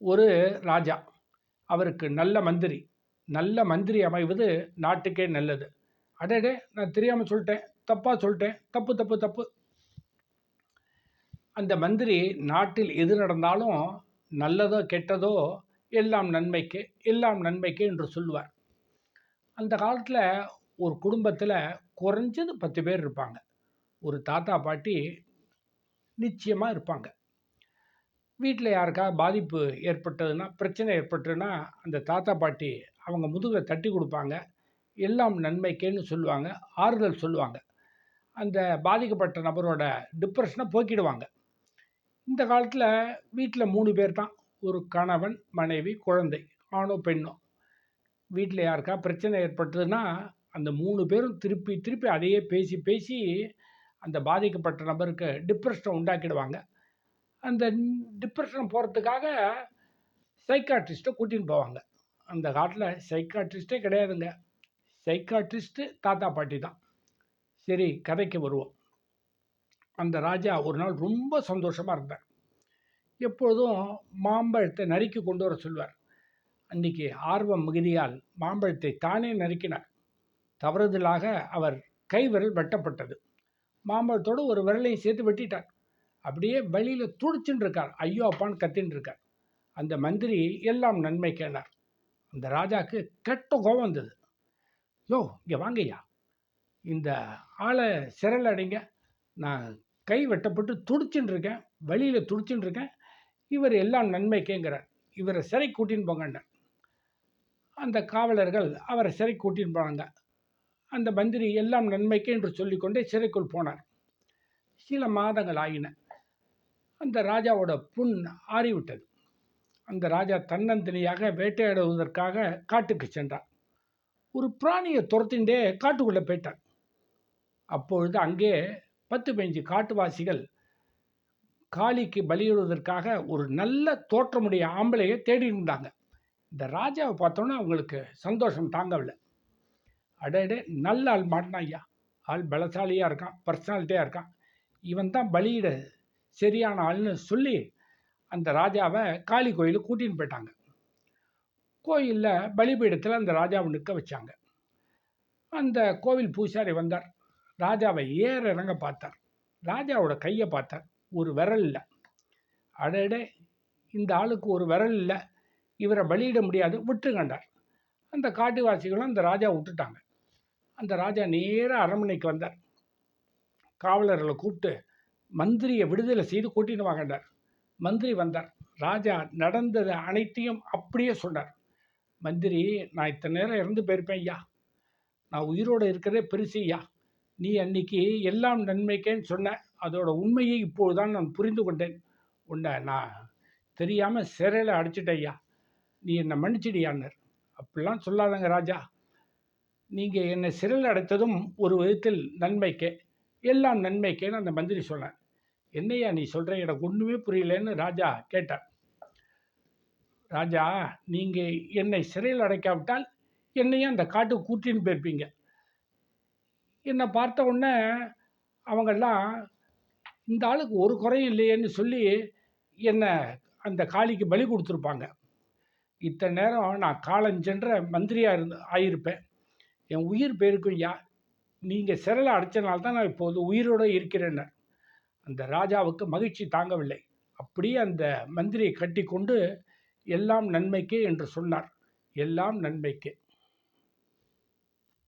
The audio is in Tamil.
ஒரு ராஜா. அவருக்கு நல்ல மந்திரி. நல்ல மந்திரி அமைவது நாட்டுக்கே நல்லது. அடடே நான் தெரியாமல் சொல்லிட்டேன். தப்பாக சொல்லிட்டேன். தப்பு தப்பு தப்பு. அந்த மந்திரி நாட்டில் எது நடந்தாலும் நல்லதோ கெட்டதோ எல்லாம் நன்மைக்கு எல்லாம் நன்மைக்கு என்று சொல்லுவார். அந்த காலத்தில் ஒரு குடும்பத்தில் குறைஞ்சது பத்து பேர் இருப்பாங்க. ஒரு தாத்தா பாட்டி நிச்சயமாக இருப்பாங்க. வீட்டில் யாருக்கா பாதிப்பு ஏற்பட்டதுன்னா பிரச்சனை ஏற்பட்டதுன்னா அந்த தாத்தா பாட்டி அவங்க முதுகில் தட்டி கொடுப்பாங்க. எல்லாம் நன்மைக்கேன்னு சொல்லுவாங்க ஆறுதல் சொல்லுவாங்க. அந்த பாதிக்கப்பட்ட நபரோட டிப்ரெஷனை போக்கிடுவாங்க. இந்த காலத்தில் வீட்டில் மூணு பேர் தான் ஒரு கணவன் மனைவி குழந்தை ஆணோ பெண்ணோ. வீட்டில் யாருக்கா பிரச்சனை ஏற்பட்டதுன்னா அந்த மூணு பேரும் திருப்பி திருப்பி அதையே பேசி பேசி அந்த பாதிக்கப்பட்ட நபருக்கு டிப்ரெஷனை உண்டாக்கிடுவாங்க. அந்த டிப்ரெஷன் போகிறதுக்காக சைக்காட்ரிஸ்ட்டை கூட்டின்னு போவாங்க. அந்த காலத்தில் சைக்காட்ரிஸ்ட்டே கிடையாதுங்க. சைக்காட்ரிஸ்ட்டு தாத்தா பாட்டி தான். சரி கதைக்கு வருவோம். அந்த ராஜா ஒரு நாள் ரொம்ப சந்தோஷமாக இருந்தார். எப்பொழுதும் மாம்பழத்தை நறுக்கி கொண்டு வர சொல்வார் அன்றைக்கி ஆர்வம் மிகுதியால் மாம்பழத்தை தானே நறுக்கினார். தவறுதலாக அவர் கைவிரல் வெட்டப்பட்டது. மாம்பழத்தோடு ஒரு விரலையும் சேர்த்து வெட்டிட்டார். அப்படியே வழியில் துடிச்சுன்னு இருக்கார் ஐயோ அப்பான்னு கத்தின்னு இருக்கார் அந்த மந்திரி எல்லாம் நன்மை கேனார் அந்த ராஜாவுக்கு கெட்ட கோபம் வந்தது. யோ இங்கே வாங்கய்யா. இந்த ஆளை சிறையில் அடைங்க நான் கை வெட்டப்பட்டு துடிச்சுன்னு இருக்கேன் வழியில் துடிச்சுன்னு இருக்கேன் இவர் எல்லாம் நன்மைக்கேங்கிறார் இவரை சிறை கூட்டின்னு போங்கண்ட அந்த காவலர்கள் அவரை சிறை கூட்டின்னு போனாங்க. அந்த மந்திரி எல்லாம் நன்மைக்கு என்று சொல்லிக்கொண்டே சிறைக்குள் போனார். சில மாதங்கள் ஆகின அந்த ராஜாவோட புண் ஆறிவிட்டது. அந்த ராஜா தன்னந்தனியாக வேட்டையாடுவதற்காக காட்டுக்கு சென்றார் ஒரு பிராணியை துரத்தின்றே காட்டுக்குள்ளே போயிட்டான். அப்பொழுது அங்கே பத்து பதினஞ்சு காட்டுவாசிகள் காளிக்கு பலியிடுவதற்காக ஒரு நல்ல தோற்றமுடைய ஆம்பளையை தேடி இருந்தாங்க இந்த ராஜாவை பார்த்தோன்னா அவங்களுக்கு சந்தோஷம் தாங்கவில்லை. அடையடே நல்ல ஆள் மாட்டினா ஐயா ஆள் பலசாலியாக இருக்கான் பர்சனாலிட்டியாக இருக்கான். இவன் தான் பலியிட சரியான ஆள்னு சொல்லி அந்த ராஜாவை காளி கோயிலுக்கு கூட்டின்னு போயிட்டாங்க. கோயிலில் பலிபீடத்தில் அந்த ராஜாவை நிற்க வச்சாங்க. அந்த கோவில் பூசாரி வந்தார். ராஜாவை ஏற இறங்க பார்த்தார். ராஜாவோட கையை பார்த்தார். ஒரு விரல் இல்லை. அடடே இந்த ஆளுக்கு ஒரு விரல் இல்லை. இவரை பலியிட முடியாது. விட்டு கண்டார் அந்த காட்டுவாசிகளும் அந்த ராஜா விட்டுட்டாங்க. அந்த ராஜா நேராக அரண்மனைக்கு வந்தார். காவலர்களை கூப்பிட்டு மந்திரியை விடுதலை செய்து கூட்டின்னு வாங்கண்டார். மந்திரி வந்தார். ராஜா நடந்தது அனைத்தையும் அப்படியே சொன்னார். மந்திரி நான் இத்தனை நேரம் இறந்து போயிருப்பேன் ஐயா. நான் உயிரோடு இருக்கிறதே பெருசு ஐயா. நீ அன்னைக்கு எல்லாம் நன்மைக்கேன்னு சொன்ன அதோட உண்மையை இப்போதுதான் நான் புரிந்து கொண்டேன். உன்னை நான் தெரியாமல் சிறையில் அடிச்சிட்டேன் நீ என்னை மன்னிச்சிடியான்னர். அப்படிலாம் சொல்லாதங்க ராஜா. நீங்கள் என்னை சிறையில் அடைத்ததும் ஒரு விதத்தில் நன்மைக்கே. எல்லாம் நன்மைக்கேன்னு அந்த மந்திரி சொன்னார். என்னையா நீ சொல்கிற எனக்கு ஒன்றுமே புரியலன்னு ராஜா கேட்டார். ராஜா நீங்கள் என்னை சிறையில் அடைக்காவிட்டால் என்னையும் அந்த காட்டுக்கு கூட்டின்னு போயிருப்பீங்க. என்னை பார்த்த உடனே அவங்கெல்லாம் இந்த ஆளுக்கு ஒரு குறையும் இல்லையேன்னு சொல்லி என்னை அந்த காளிக்கு பலி கொடுத்துருப்பாங்க. இத்தனை நேரம் நான் காலஞ்சென்ற மந்திரியாக இருந்து ஆகியிருப்பேன் என் உயிர் போயிருக்கும் யா நீங்கள் சிறலை அடைச்சனால தான் நான் இப்போது உயிரோடு இருக்கிறேன்னு. அந்த ராஜாவுக்கு மகிழ்ச்சி தாங்கவில்லை. அப்படியே அந்த மந்திரியை கட்டி கொண்டு எல்லாம் நன்மைக்கே என்று சொன்னார். எல்லாம் நன்மைக்கே.